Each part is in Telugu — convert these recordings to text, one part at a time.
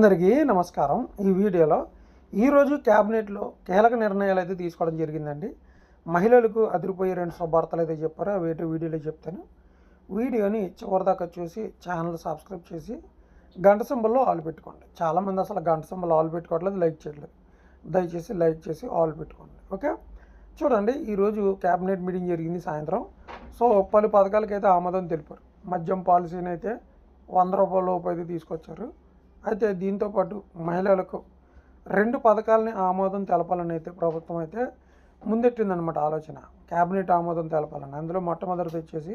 అందరికీ నమస్కారం. ఈ వీడియోలో ఈరోజు క్యాబినెట్లో కీలక నిర్ణయాలు అయితే తీసుకోవడం జరిగిందండి. మహిళలకు అదిరిపోయే రెండు శుభార్తలు అయితే చెప్పారో. అవి వీడియోలో చెప్తాను. వీడియోని చివరిదాకా చూసి ఛానల్ సబ్స్క్రైబ్ చేసి గంట సింబల్లో ఆల్ పెట్టుకోండి. చాలామంది అసలు గంట సింబల్ ఆల్ పెట్టుకోవట్లేదు లైక్ చేయట్లేదు. దయచేసి లైక్ చేసి ఆల్ పెట్టుకోండి. ఓకే? చూడండి ఈరోజు క్యాబినెట్ మీటింగ్ జరిగింది సాయంత్రం. సో పలు పథకాలకైతే ఆమోదం తెలిపారు. మద్యం పాలసీని అయితే వంద రూపాయల లోపు అయితే తీసుకొచ్చారు. అయితే దీంతోపాటు మహిళలకు రెండు పథకాలని ఆమోదం తెలపాలని అయితే ప్రభుత్వం అయితే ముందెట్టిందనమాట ఆలోచన. క్యాబినెట్ ఆమోదం తెలపాలని. అందులో మొట్టమొదటిది వచ్చేసి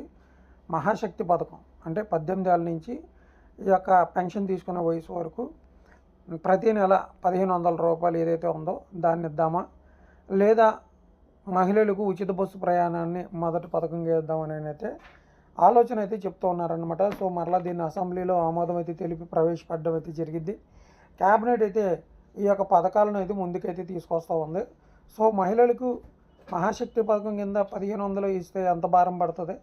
మహాశక్తి పథకం. అంటే పద్దెనిమిది ఏళ్ళ నుంచి ఈ యొక్క పెన్షన్ తీసుకునే వయసు వరకు ప్రతి నెల పదిహేను వందల రూపాయలు ఏదైతే ఉందో దాన్ని ఇద్దామా? లేదా మహిళలకు ఉచిత బస్సు ప్రయాణాన్ని మొదటి పథకంగా ఇద్దామని అయితే ఆలోచన అయితే చెప్తూ ఉన్నారనమాట సో మరలా దీన్ని అసెంబ్లీలో ఆమోదం అయితే తెలిపి ప్రవేశపెట్టడం అయితే జరిగింది క్యాబినెట్ అయితే ఈ యొక్క పథకాలను అయితే ముందుకైతే తీసుకొస్తూ ఉంది. సో మహిళలకు మహాశక్తి పథకం కింద పదిహేను వందలు ఇస్తే ఎంత భారం పడుతుంది?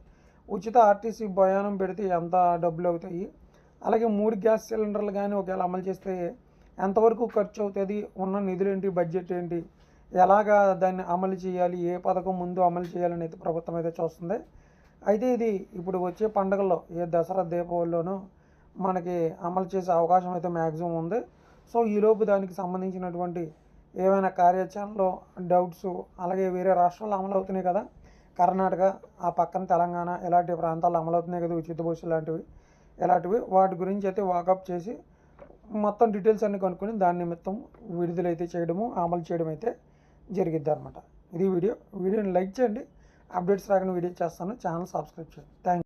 ఉచిత ఆర్టీసీ ప్రయాణం పెడితే ఎంత డబ్బులు అవుతాయి? అలాగే మూడు గ్యాస్ సిలిండర్లు కానీ ఒకవేళ అమలు చేస్తే ఎంతవరకు ఖర్చు అవుతుంది? ఉన్న నిధులు ఏంటి బడ్జెట్ ఏంటి? ఎలాగా దాన్ని అమలు చేయాలి? ఏ పథకం ముందు అమలు చేయాలని అయితే ప్రభుత్వం అయితే చూస్తుంది. అయితే ఇది ఇప్పుడు వచ్చే పండుగల్లో ఏ దసరా దీపావళిలోనూ మనకి అమలు చేసే అవకాశం అయితే మ్యాక్సిమం ఉంది. సో ఈలోపు దానికి సంబంధించినటువంటి ఏమైనా కార్యాచరణలో డౌట్స్ అలాగే వేరే రాష్ట్రాల్లో అమలు అవుతున్నాయి కదా కర్ణాటక ఆ పక్కన తెలంగాణ ఇలాంటి ప్రాంతాల్లో అమలు అవుతున్నాయి కదా ఉచిత బస్సు లాంటివి ఇలాంటివి వాటి గురించి అయితే వాకప్ చేసి మొత్తం డీటెయిల్స్ అన్ని కనుక్కొని దాని నిమిత్తం విడుదలైతే చేయడము అమలు చేయడం అయితే జరిగిద్ది అనమాట ఇది వీడియో. వీడియోని లైక్ చేయండి. అప్డేట్స్ రాకుండా వీడియో చేస్తాను. ఛానల్ సబ్స్క్రైబ్ చేయండి థ్యాంక్